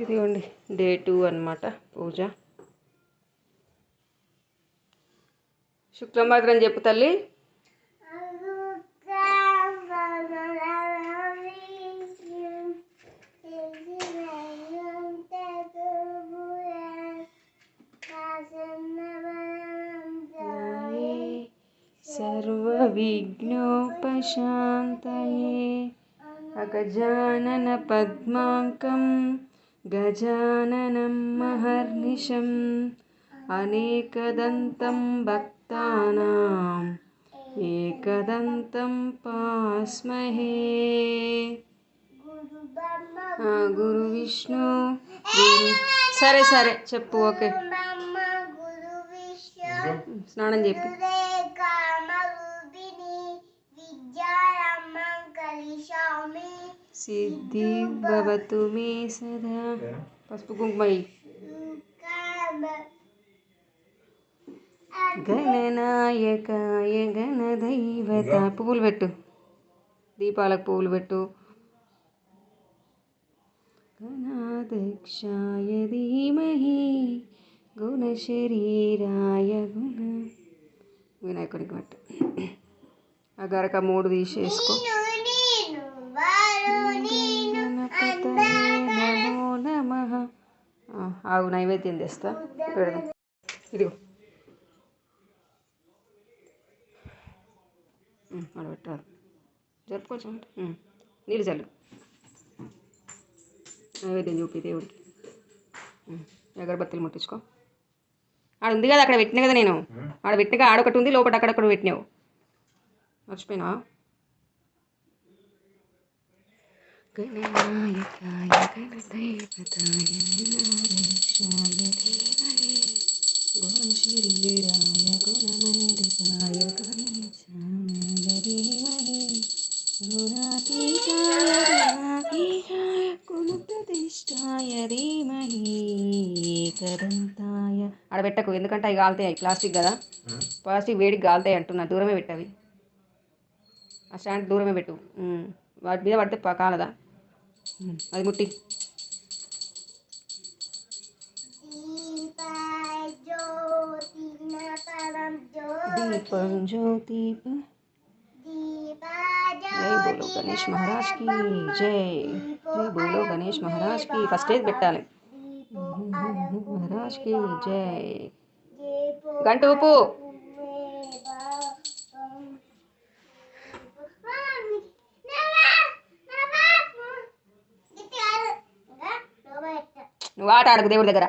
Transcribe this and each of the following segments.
ఇదిగోండి day two అనమాట పూజ శుక్రమాత్రం చెప్పు తల్లి सर्वविघ्नोपशान्तये अगजाननपद्माङ्कं गजाननं महर्निशम् अनेकदन्तं भक्तानाम् एकदन्तं पास्महे ఆ, గురు విష్ణు గురు సరే సరే చెప్పు ఓకే స్నానం చెప్పి సిద్ధి భవతు మే సదా పసుపు కుంకుమ. గణనాయకాయ గణదైవత పువ్వులు పెట్టు। దీపాలకు పువ్వులు పెట్టు। గణాధ్యక్షాయ ధీమహి। గుణశరీరాయ గుణ వినాయకుడికి పెట్టు। ఆ గరక మూడు తీసేసుకో। ఆగు నైవేద్యం తెస్తా పెడదాం ఇదిగో అక్కడ ఆడ పెట్టాలి జరుపుకోవచ్చు అంటే నీళ్ళు చల్లు నైవేద్యం చూపి దేవుడికి అగరబత్తులు ముట్టించుకో ఆడ ఉంది కదా అక్కడ పెట్టినా కదా నేను ఆడ పెట్టినగా ఆడొకటి ఉంది లోపల అక్కడక్కడ పెట్టినావు మర్చిపోయినా గణనాయకాయ గణదైవతాయ గుణశరీరాయ గుణమండితాయ గణేశాయ గుణాతీతాయ గుణాతీతాయ గుణప్రతిష్టాయ ధీమహి ఏకదంతాయ ఆడ పెట్టకు ఎందుకంటే అవి కాలుతాయి ప్లాస్టిక్ కదా. ప్లాస్టిక్ వేడికి కాలుతాయి అంటున్నా దూరమే పెట్టవి ఆ స్టాండ్ దూరమే పెట్టు. వాటి మీద పడితే కాలదా? अरे मुट्टी दीपम ज्योति जय बोलो गणेश महाराज की जय जय बोलो गणेश महाराज की फ़र्स्ट एज बेटा महाराज की जय गंटूपू నువ్వు ఆట ఆడకు దేవుడి దగ్గర.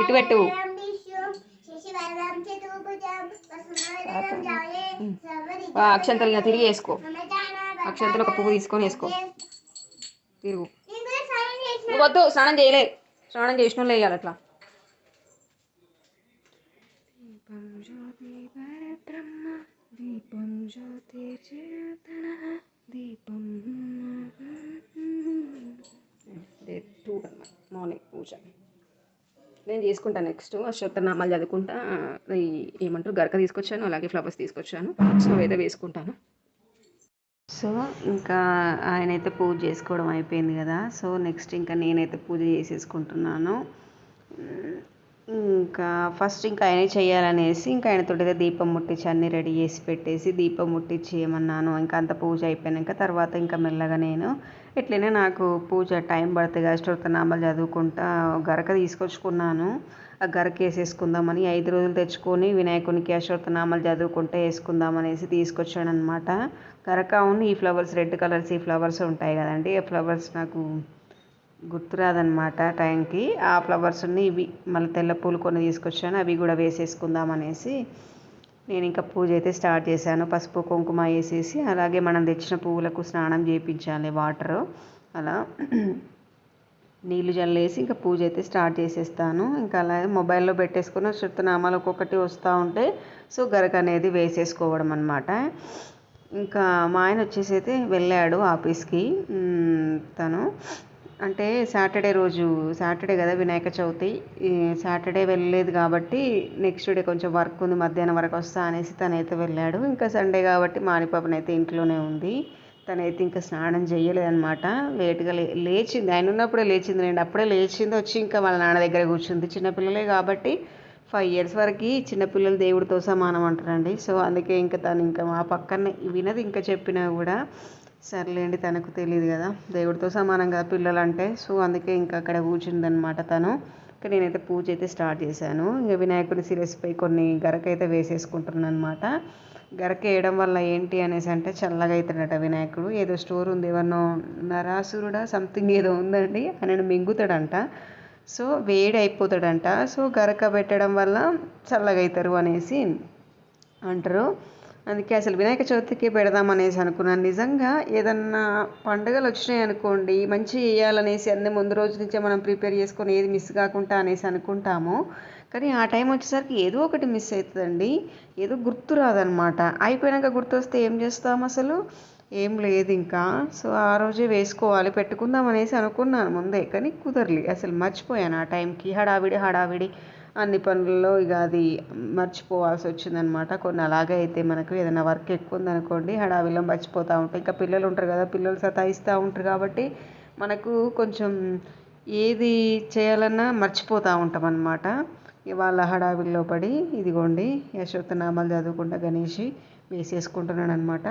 ఇటు పెట్టు. అక్షంతలు తిరిగి వేసుకో. అక్షంతలు ఒక పువ్వు తీసుకొని వేసుకో. తిరుగు. నువ్వు వద్దు స్నానం చేయలే. స్నానం చేసిన వాళ్ళు వేయాలి అట్లా. దీపం జ్యోతి పరబ్రహ్మ దీపం జ్యోతి చేతన దీపం. డే టూ మార్నింగ్ పూజ. నేను చేసుకుంటాను నెక్స్ట్ అశ్వత్థనామాలు చదువుకుంటా. ఈ ఏమంటారు? గరక తీసుకొచ్చాను అలాగే ఫ్లవర్స్ తీసుకొచ్చాను. సో ఏదో వేసుకుంటాను. సో ఇంకా ఆయనైతే పూజ చేసుకోవడం అయిపోయింది కదా. సో నెక్స్ట్ ఇంకా నేనైతే పూజ చేసేసుకుంటున్నాను. ఇంకా ఫస్ట్ ఇంకా ఆయన చేయాలనేసి ఇంకా ఆయనతో దీపం ముట్టించి అన్నీ రెడీ చేసి పెట్టేసి దీపం ముట్టించి ఏమన్నాను ఇంకా అంత పూజ అయిపోయాక తర్వాత ఇంకా మెల్లగా నేను ఎట్లయినా నాకు పూజ టైం పడుతుంది అష్టోత్తనామాలు చదువుకుంటా గరక తీసుకొచ్చుకున్నాను. ఆ గరక వేసేసుకుందామని ఐదు రోజులు తెచ్చుకొని వినాయకునికి అశ్వత్థనామాలు చదువుకుంటే వేసుకుందామనేసి తీసుకొచ్చాను అనమాట గరక అవును ఈ ఫ్లవర్స్ రెడ్ కలర్స్ ఈ ఫ్లవర్స్ ఉంటాయి కదండి ఆ ఫ్లవర్స్ నాకు గుర్తురాదనమాట టైంకి. ఆ ఫ్లవర్స్ని ఇవి మళ్ళీ తెల్ల పూలు కొన్ని తీసుకొచ్చాను అవి కూడా వేసేసుకుందాం అనేసి నేను ఇంకా పూజ అయితే స్టార్ట్ చేశాను. పసుపు కుంకుమ వేసేసి అలాగే మనం తెచ్చిన పువ్వులకు స్నానం చేయించాలి వాటర్ అలా. నీళ్ళు జల్లేసి ఇంకా పూజ అయితే స్టార్ట్ చేసేస్తాను. ఇంకా అలాగే మొబైల్లో పెట్టేసుకుని శృతనామాలు ఒక్కొక్కటి వస్తూ ఉంటే సో గరక అనేది వేసేసుకోవడం అనమాట ఇంకా మా ఆయన వచ్చేసి అయితే వెళ్ళాడు ఆఫీస్కి. తను అంటే సాటర్డే రోజు సాటర్డే కదా వినాయక చవితి. సాటర్డే వెళ్ళలేదు కాబట్టి నెక్స్ట్ డే కొంచెం వర్క్ ఉంది మధ్యాహ్నం వరకు వస్తా అనేసి తనైతే వెళ్ళాడు. ఇంకా సండే కాబట్టి మానిపాపనైతే ఇంట్లోనే ఉంది. తనైతే ఇంకా స్నానం చేయలేదన్నమాట. లేట్గా లే లేచింది. ఆయన ఉన్నప్పుడే లేచింది నేను అప్పుడే లేచింది వచ్చి ఇంకా వాళ్ళ నాన్న దగ్గర కూర్చుంది. చిన్నపిల్లలే కాబట్టి ఫైవ్ ఇయర్స్ వరకు చిన్నపిల్లలు దేవుడితో సమానం అంటారండి. సో అందుకే ఇంకా తను ఇంకా మా పక్కనే వినది ఇంకా చెప్పినా కూడా. సర్లేండి తనకు తెలియదు కదా. దేవుడితో సమానం కదా పిల్లలు అంటే సో అందుకే ఇంకా అక్కడ కూర్చుందనమాట తను. ఇంకా నేనైతే పూజ అయితే స్టార్ట్ చేశాను. ఇక వినాయకుడి సిరస్పై కొన్ని గరకైతే వేసేసుకుంటున్నాను అనమాట గరక వేయడం వల్ల ఏంటి అనేసి అంటే చల్లగా అవుతాడట వినాయకుడు. ఏదో స్టోర్ ఉంది ఎవరినో నరాసురుడా సంథింగ్ ఏదో ఉందండి ఆయన మింగుతాడంట. సో వేడి అయిపోతాడంట. సో గరక పెట్టడం వల్ల చల్లగా అవుతారు అనేసి అంటారు. అందుకే అసలు వినాయక చవితికి పెడదాం అనేసి అనుకున్నాను. నిజంగా ఏదన్నా పండుగలు వచ్చినాయి అనుకోండి మంచి వేయాలనేసి అన్ని ముందు రోజు నుంచే మనం ప్రిపేర్ చేసుకొని ఏది మిస్ కాకుండా అనేసి అనుకుంటాము. కానీ ఆ టైం వచ్చేసరికి ఏదో ఒకటి మిస్ అవుతుందండి ఏదో గుర్తు రాదనమాట. అయిపోయినాక గుర్తు వస్తే ఏం చేస్తాం అసలు? ఏం లేదు ఇంకా. సో ఆ రోజే వేసుకోవాలి పెట్టుకుందాం అనేసి అనుకున్నాను ముందే. కానీ కుదరలి. అసలు మర్చిపోయాను ఆ టైంకి. హడావిడి హడావిడి. అన్ని పనుల్లో ఇక అది మర్చిపోవాల్సి వచ్చిందనమాట కొన్ని అలాగే అయితే మనకు ఏదైనా వర్క్ ఎక్కువ ఉందనుకోండి హడావిలో మర్చిపోతూ ఉంటాయి ఇంకా పిల్లలు ఉంటారు కదా పిల్లలు సతాయిస్తూ ఉంటారు కాబట్టి మనకు కొంచెం ఏది చేయాలన్నా మర్చిపోతూ ఉంటాం అనమాట వాళ్ళ హడావిల్లో పడి ఇదిగోండి యశోత్తనామాలు చదువుకుంటా గణేషి వేసేసుకుంటున్నాను అనమాట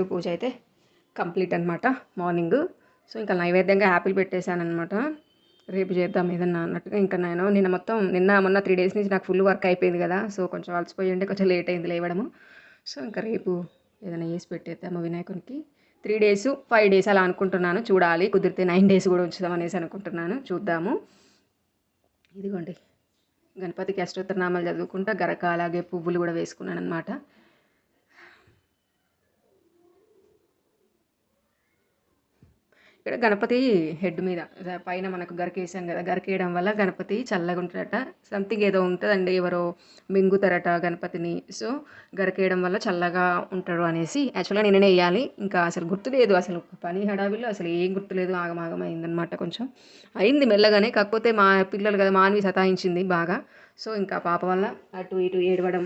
లడ్డు పూజ అయితే కంప్లీట్ అనమాట మార్నింగ్. సో ఇంకా నైవేద్యంగా యాపిల్ పెట్టేశానమాట రేపు చేద్దాం ఏదన్నా అన్నట్టుగా ఇంకా నేను నిన్న మొత్తం నిన్న మొన్న త్రీ డేస్ నుంచి నాకు ఫుల్ వర్క్ అయిపోయింది కదా. సో కొంచెం అలసిపోయి ఉంటే కొంచెం లేట్ అయింది లేవడము. సో ఇంకా రేపు ఏదైనా వేసి పెట్టేద్దాము వినాయకునికి. త్రీ డేస్ ఫైవ్ డేస్ అలా అనుకుంటున్నాను. చూడాలి కుదిరితే నైన్ డేస్ కూడా ఉంచుదాం అనేసి అనుకుంటున్నాను. చూద్దాము. ఇదిగోండి. గణపతికి అష్టోత్తరనామాలు చదువుకుంటా గరక అలాగే పువ్వులు కూడా వేసుకున్నాను అనమాట ఇక్కడ గణపతి హెడ్ మీద పైన మనకు గరికేసాం కదా గరికేయడం వల్ల గణపతి చల్లగా ఉంటాడట సంథింగ్ ఏదో ఉంటుందండి ఎవరో మింగుతారట గణపతిని. సో గరికేయడం వల్ల చల్లగా ఉంటాడు అనేసి యాక్చువల్గా నేనే వేయాలి ఇంకా అసలు గుర్తులేదు అసలు పని హడావిలో అసలు ఏం గుర్తులేదు ఆగమాగం అయిందనమాట కొంచెం. అయింది మెల్లగానే కాకపోతే మా పిల్లలు కదా మానవి సతాయించింది బాగా. సో ఇంకా పాప వల్ల అటు ఇటు ఏడవడం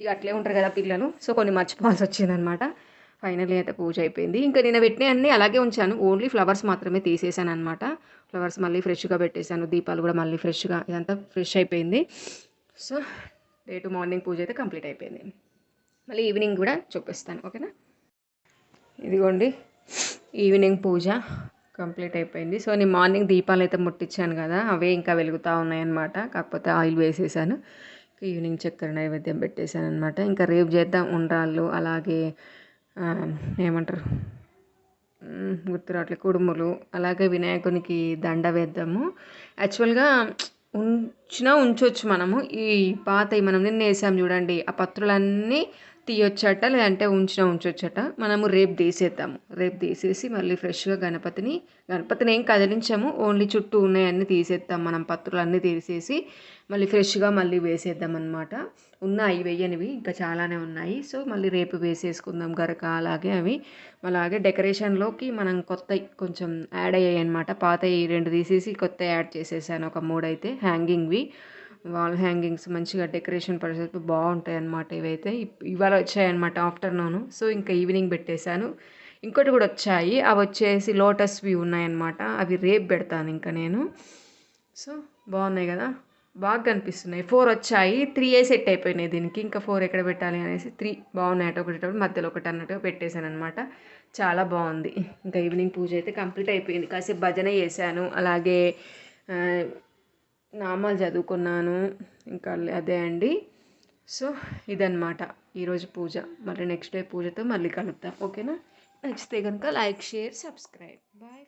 ఇక అట్లే ఉంటారు కదా పిల్లలు. సో కొన్ని మర్చిపోవాల్సి వచ్చిందనమాట ఫైనల్లీ అయితే పూజ అయిపోయింది. ఇంకా నేను పెట్టినవి అన్నీ అలాగే ఉంచాను. ఓన్లీ ఫ్లవర్స్ మాత్రమే తీసేసాను అనమాట ఫ్లవర్స్ మళ్ళీ ఫ్రెష్గా పెట్టేశాను. దీపాలు కూడా మళ్ళీ ఫ్రెష్గా ఇదంతా ఫ్రెష్ అయిపోయింది. సో డే టు మార్నింగ్ పూజ అయితే కంప్లీట్ అయిపోయింది. మళ్ళీ ఈవినింగ్ కూడా చూపిస్తాను ఓకేనా? ఇదిగోండి ఈవినింగ్ పూజ కంప్లీట్ అయిపోయింది. సో నేను మార్నింగ్ దీపాలు అయితే ముట్టించాను కదా అవే ఇంకా వెలుగుతూ ఉన్నాయన్నమాట. కాకపోతే ఆయిల్ వేసేసాను. ఈవినింగ్ చక్కెర నైవేద్యం పెట్టేశాను అనమాట ఇంకా రేపు చేద్దాం ఉండ్రాళ్ళు అలాగే ఏమంటారు? గుర్తు రావట్లేదు కుడుములు అలాగే వినాయకునికి దండ వేద్దాము. యాక్చువల్గా ఉంచినా ఉంచవచ్చు మనము. ఈ పాత మనం నిన్న వేసాం చూడండి ఆ పత్రులన్నీ తీయొచ్చట లేదంటే ఉంచిన ఉంచొచ్చట. మనము రేపు తీసేద్దాము. రేపు తీసేసి మళ్ళీ ఫ్రెష్గా గణపతిని గణపతిని ఏం కదిలించాము. ఓన్లీ చుట్టూ ఉన్నాయన్నీ తీసేద్దాం. మనం పత్రులు అన్నీ తీసేసి మళ్ళీ ఫ్రెష్గా మళ్ళీ వేసేద్దాం అనమాట ఉన్నాయి వెయ్యనివి ఇంకా చాలానే ఉన్నాయి. సో మళ్ళీ రేపు వేసేసుకుందాం గరక అలాగే అవి. అలాగే డెకరేషన్లోకి మనం కొత్త కొంచెం యాడ్ అయ్యాయి అనమాట పాత ఈ రెండు తీసేసి కొత్త యాడ్ చేసేసాను ఒక మూడైతే హ్యాంగింగ్వి. వాల్ హ్యాంగింగ్స్ మంచిగా డెకరేషన్ పరిస్థితి బాగుంటాయి అన్నమాట ఇవైతే. ఇప్- ఇవాళ వచ్చాయన్నమాట ఆఫ్టర్నూన్. సో ఇంకా ఈవినింగ్ పెట్టేశాను. ఇంకోటి కూడా వచ్చాయి. అవి వచ్చేసి లోటస్వి ఉన్నాయన్నమాట. అవి రేపు పెడతాను ఇంకా నేను. సో బాగున్నాయి కదా? బాగా కనిపిస్తున్నాయి. ఫోర్ వచ్చాయి. త్రీ ఏ సెట్ అయిపోయినాయి దీనికి. ఇంకా ఫోర్ ఎక్కడ పెట్టాలి అనేసి త్రీ బాగున్నాయి అటు ఒకటి మధ్యలో ఒకటి అన్నట్టుగా పెట్టేశాను అనమాట చాలా బాగుంది. ఇంకా ఈవినింగ్ పూజ అయితే కంప్లీట్ అయిపోయింది. కాసేపు భజన చేశాను. అలాగే నామాలు చదువుకున్నాను. ఇంకా అదే అండి. సో ఇదన్నమాట. ఈరోజు పూజ. మళ్ళీ నెక్స్ట్ డే పూజతో మళ్ళీ కలుద్దాం. ఓకేనా? నచ్చితే కనుక లైక్ షేర్ సబ్స్క్రైబ్. బాయ్